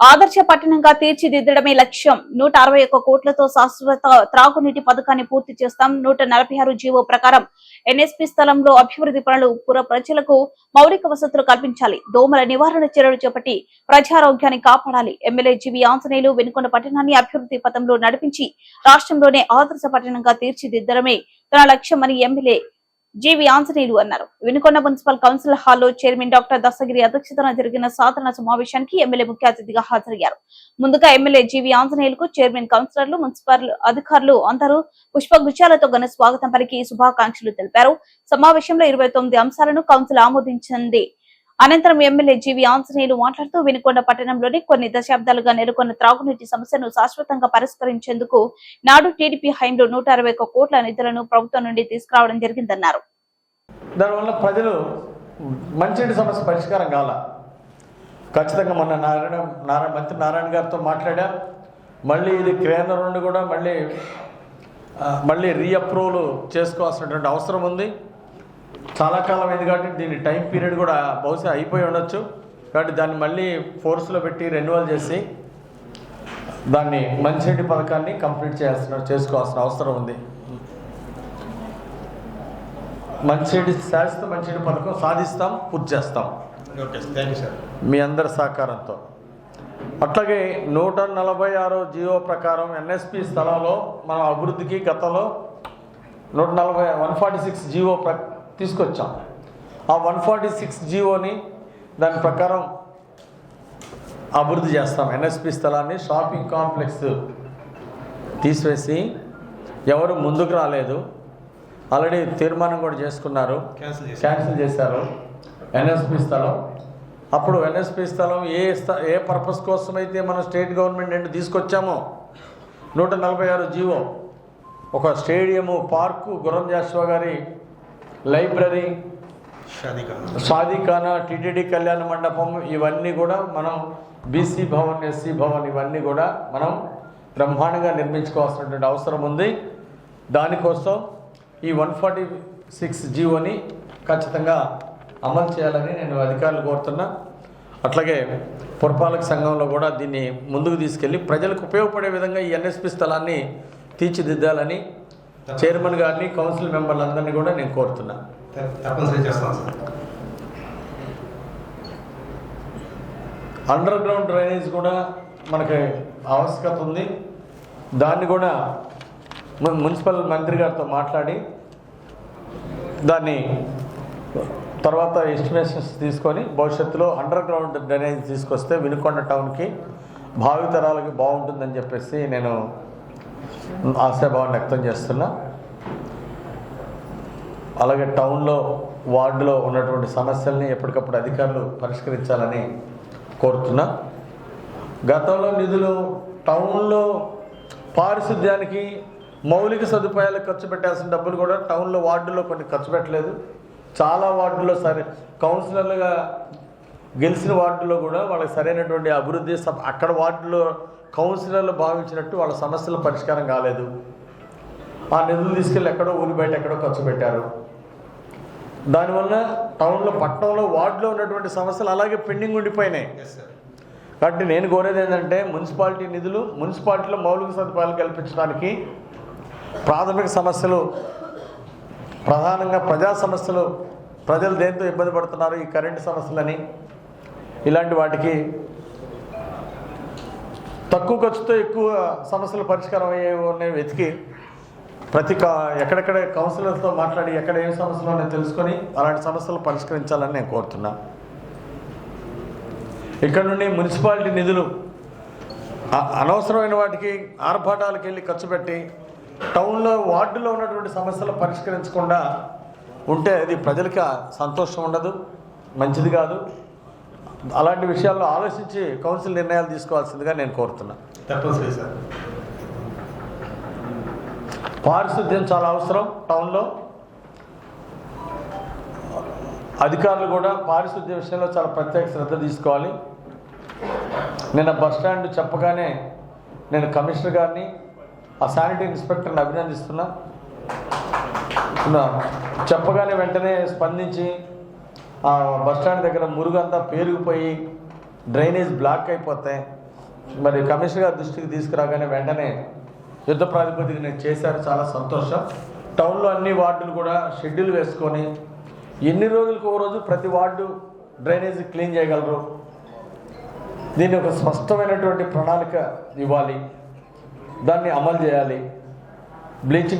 ఆదర్శ పట్టణంగా తీర్చిదిద్దడమే లక్ష్యం. నూట అరవై ఒక్క కోట్లతో శాశ్వత త్రాగునీటి పథకాన్ని పూర్తి చేస్తాం. నూట నలభై ఆరు జీవో ప్రకారం ఎన్ఎస్పి స్థలంలో అభివృద్ధి పనులు పుర ప్రజలకు మౌలిక వసతులు కల్పించాలి. దోమల నివారణ చర్యలు చేపట్టి ప్రజారోగ్యాన్ని కాపాడాలి. ఎమ్మెల్యే జీవి ఆంజనేయులు వెనుకొండ పట్టణాన్ని అభివృద్ధి పథంలో నడిపించి రాష్ట్రంలోనే ఆదర్శ పట్టణంగా తీర్చిదిద్దడమే తన లక్ష్యమని ఎమ్మెల్యే జీవి ఆంజనేయులు అన్నారు. వినుకొండ మున్సిపల్ కౌన్సిల్ హాల్లో చైర్మన్ డాక్టర్ దస్తగిరి అధ్యక్షతన జరిగిన సాధారణ సమావేశానికి ఎమ్మెల్యే ముఖ్య అతిథిగా హాజరయ్యారు. ముందుగా ఎమ్మెల్యే జీవి ఆంజనేయులకు చైర్మన్ కౌన్సిలర్లు మున్సిపల్ అధికారులు అందరూ పుష్పగుచ్చాలతో ఘన స్వాగతం పలికి శుభాకాంక్షలు తెలిపారు. సమావేశంలో ఇరవై తొమ్మిది అంశాలను కౌన్సిల్ ఆమోదించింది. అనంతరం ఎమ్మెల్యే జీవి ఆంజనేయులు మాట్లాడుతూ వినుకొండ పట్టణంలోని కొన్ని దశాబ్దాలుగా నెలకొన్న త్రాగునీటి సమస్యను శాశ్వతంగా పరిష్కరించేందుకు నాడు టీడీపీ హైంలో నూట అరవై ఒక్క కోట్ల నిధులను ప్రభుత్వం నుండి తీసుకురావడం జరిగిందన్నారు. దానివల్ల ప్రజలు మంచినీటి సమస్య పరిష్కారం కాల. ఖచ్చితంగా మొన్న నారాయణ నారాయణ మంత్రి నారాయణ గారితో మాట్లాడా. మళ్ళీ ఇది కేంద్రం నుండి కూడా మళ్ళీ మళ్ళీ రీఅప్రూవల్ చేసుకోవాల్సినటువంటి అవసరం ఉంది. చాలా కాలం అయింది కాబట్టి దీని టైం పీరియడ్ కూడా బహుశా అయిపోయి ఉండొచ్చు. కాబట్టి దాన్ని మళ్ళీ ఫోర్స్లో పెట్టి రెన్యువల్ చేసి దాన్ని మంచినీటి పథకాన్ని కంప్లీట్ చేయాల్సిన చేసుకోవాల్సిన అవసరం ఉంది. మంచినీటి శాశ్వత మంచినీటి పథకం సాధిస్తాం పూర్తి చేస్తాం. మీ అందరి సహకారంతో. అట్లాగే నూట నలభై ఆరో జియో ప్రకారం ఎన్ఎస్పి స్థలంలో మనం అభివృద్ధికి గతంలో నూట నలభై వన్ ఫార్టీ సిక్స్ జియో ప్ర తీసుకొచ్చాం. ఆ వన్ ఫార్టీ సిక్స్ జియోని దాని ప్రకారం అభివృద్ధి చేస్తాం. ఎన్ఎస్పి స్థలాన్ని షాపింగ్ కాంప్లెక్స్ తీసివేసి ఎవరు ముందుకు రాలేదు. ఆల్రెడీ తీర్మానం కూడా చేసుకున్నారు. క్యాన్సిల్ చేశారు. ఎన్ఎస్పి స్థలం. అప్పుడు ఎన్ఎస్పి స్థలం ఏ ఏ పర్పస్ కోసం అయితే మనం స్టేట్ గవర్నమెంట్ నుండి తీసుకొచ్చామో నూట నలభై ఆరు జీవో. ఒక stadium park Gurram Jashuva garu library Shadi Khana Shadikhana TTD కళ్యాణ మండపం ఇవన్నీ కూడా మనం బీసీ భవన్ ఎస్సీ భవన్ ఇవన్నీ కూడా మనం బ్రహ్మాండంగా నిర్మించుకోవాల్సినటువంటి అవసరం ఉంది. దానికోసం ఈ వన్ ఫార్టీ సిక్స్ జీవోని ఖచ్చితంగా అమలు చేయాలని నేను అధికారులు కోరుతున్నా. అట్లాగే పురపాలక సంఘంలో కూడా దీన్ని ముందుకు తీసుకెళ్ళి ప్రజలకు ఉపయోగపడే విధంగా ఈ ఎన్ఎస్పి స్థలాన్ని తీర్చిదిద్దాలని చైర్మన్ గారిని కౌన్సిల్ మెంబర్లందరినీ కూడా నేను కోరుతున్నా. తప్ప- తప్పనిసరి చేస్తాం సార్. అండర్ గ్రౌండ్ డ్రైనేజ్ కూడా మనకి ఆవశ్యకత ఉంది. దాన్ని కూడా మున్సిపల్ మంత్రి గారితో మాట్లాడి దాన్ని తర్వాత ఎస్టిమేషన్స్ తీసుకొని భవిష్యత్తులో అండర్ గ్రౌండ్ డ్రైనేజ్ తీసుకొస్తే వినుకొండ టౌన్కి భావితరాలకి బాగుంటుందని చెప్పేసి నేను ఆశాభావం వ్యక్తం చేస్తున్నా. అలాగే టౌన్లో వార్డులో ఉన్నటువంటి సమస్యల్ని ఎప్పటికప్పుడు అధికారులు పరిష్కరించాలని కోరుతున్నా. గతంలో నిధులు టౌన్లో పారిశుద్ధ్యానికి మౌలిక సదుపాయాలు ఖర్చు పెట్టాల్సిన డబ్బులు కూడా టౌన్లో వార్డులో కొన్ని ఖర్చు పెట్టలేదు. చాలా వార్డుల్లో సరే కౌన్సిలర్లుగా గెలిచిన వార్డులో కూడా వాళ్ళకి సరైనటువంటి అభివృద్ధి అక్కడ వార్డులో కౌన్సిలర్లు భావించినట్టు వాళ్ళ సమస్యల పరిష్కారం కాలేదు. ఆ నిధులు తీసుకెళ్ళి ఎక్కడో ఊరి బయట ఎక్కడో ఖర్చు పెట్టారు. దానివల్ల టౌన్లో పట్టణంలో వార్డులో ఉన్నటువంటి సమస్యలు అలాగే పెండింగ్ ఉండిపోయినాయి. కాబట్టి నేను కోరేది ఏంటంటే మున్సిపాలిటీ నిధులు మున్సిపాలిటీలో మౌలిక సదుపాయాలు కల్పించడానికి ప్రాథమిక సమస్యలు ప్రధానంగా ప్రజా సమస్యలు ప్రజలు దేంతో ఇబ్బంది పడుతున్నారు ఈ కరెంటు సమస్యలని ఇలాంటి వాటికి తక్కువ ఖర్చుతో ఎక్కువ సమస్యలు పరిష్కారం అయ్యేవి ఉన్నాయి వెతికి ప్రతి కా ఎక్కడెక్కడ కౌన్సిలర్స్తో మాట్లాడి ఎక్కడ ఏం సమస్యలు ఉన్నాయో తెలుసుకొని అలాంటి సమస్యలు పరిష్కరించాలని నేను కోరుతున్నా. ఇక్కడ నుండి మున్సిపాలిటీ నిధులు అనవసరమైన వాటికి ఆర్భాటాలకు వెళ్ళి ఖర్చు పెట్టి టౌన్లో వార్డులో ఉన్నటువంటి సమస్యలు పరిష్కరించకుండా ఉంటే అది ప్రజలకు సంతోషం ఉండదు మంచిది కాదు. అలాంటి విషయాల్లో ఆలోచించి కౌన్సిల్ నిర్ణయాలు తీసుకోవాల్సిందిగా నేను కోరుతున్నా. తప్పనిసరి సార్. పారిశుద్ధ్యం చాలా అవసరం టౌన్లో. అధికారులు కూడా పారిశుద్ధ్య విషయంలో చాలా ప్రత్యేక శ్రద్ధ తీసుకోవాలి. నిన్న బస్ స్టాండ్ చెప్పగానే నేను కమిషనర్ గారిని ఆ శానిటరీ ఇన్స్పెక్టర్ని అభినందిస్తున్నా. చెప్పగానే వెంటనే స్పందించి ఆ బస్ స్టాండ్ దగ్గర మురుగంతా పేరుకుపోయి డ్రైనేజ్ బ్లాక్ అయిపోతే మరి కమిషనర్ గారి దృష్టికి తీసుకురాగానే వెంటనే యుద్ధ ప్రాతిపదికన చేశారు. చాలా సంతోషం. టౌన్లో అన్ని వార్డులు కూడా షెడ్యూల్ వేసుకొని ఎన్ని రోజులకు ఒక రోజు ప్రతి వార్డు డ్రైనేజ్ క్లీన్ చేయగలరు? దీన్ని ఒక స్పష్టమైనటువంటి ప్రణాళిక ఇవ్వాలి. దాన్ని అమలు చేయాలి. బ్లీచింగ్